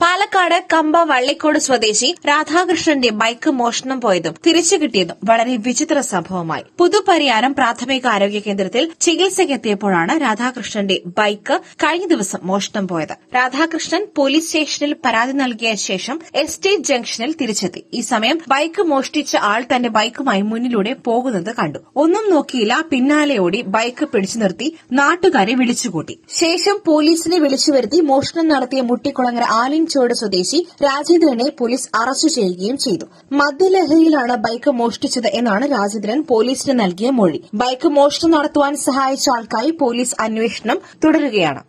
പാലക്കാട് കമ്പ വള്ളിക്കോട് സ്വദേശി രാധാകൃഷ്ണന്റെ ബൈക്ക് മോഷണം പോയതും തിരിച്ചു കിട്ടിയതും വളരെ വിചിത്ര സംഭവമായി. പുതുപരിയാരം പ്രാഥമിക ആരോഗ്യ കേന്ദ്രത്തിൽ ചികിത്സയ്ക്കെത്തിയപ്പോഴാണ് രാധാകൃഷ്ണന്റെ ബൈക്ക് കഴിഞ്ഞ ദിവസം മോഷണം പോയത്. രാധാകൃഷ്ണൻ പോലീസ് സ്റ്റേഷനിൽ പരാതി നൽകിയ ശേഷം എസ്റ്റേറ്റ് ജംഗ്ഷനിൽ തിരിച്ചെത്തി. ഈ സമയം ബൈക്ക് മോഷ്ടിച്ച ആൾ തന്റെ ബൈക്കുമായി മുന്നിലൂടെ പോകുന്നത് കണ്ടു. ഒന്നും നോക്കിയില്ല പിന്നാലെ ഓടി ബൈക്ക് പിടിച്ചു നിർത്തി നാട്ടുകാരെ വിളിച്ചുകൂട്ടി. ശേഷം പോലീസിനെ വിളിച്ചു വരുത്തി മോഷണം നടത്തിയ മുട്ടിക്കുളങ്ങര ആലിൻചോട് സ്വദേശി രാജേന്ദ്രനെ പോലീസ് അറസ്റ്റ് ചെയ്യുകയും ചെയ്തു. മദ്യലഹരിയിലാണ് ബൈക്ക് മോഷ്ടിച്ചത് എന്നാണ് രാജേന്ദ്രൻ പോലീസിന് നൽകിയ മൊഴി. ബൈക്ക് മോഷണം നടത്തുവാൻ സഹായിച്ച ആൾക്കായി പോലീസ് അന്വേഷണം തുടരുകയാണ്.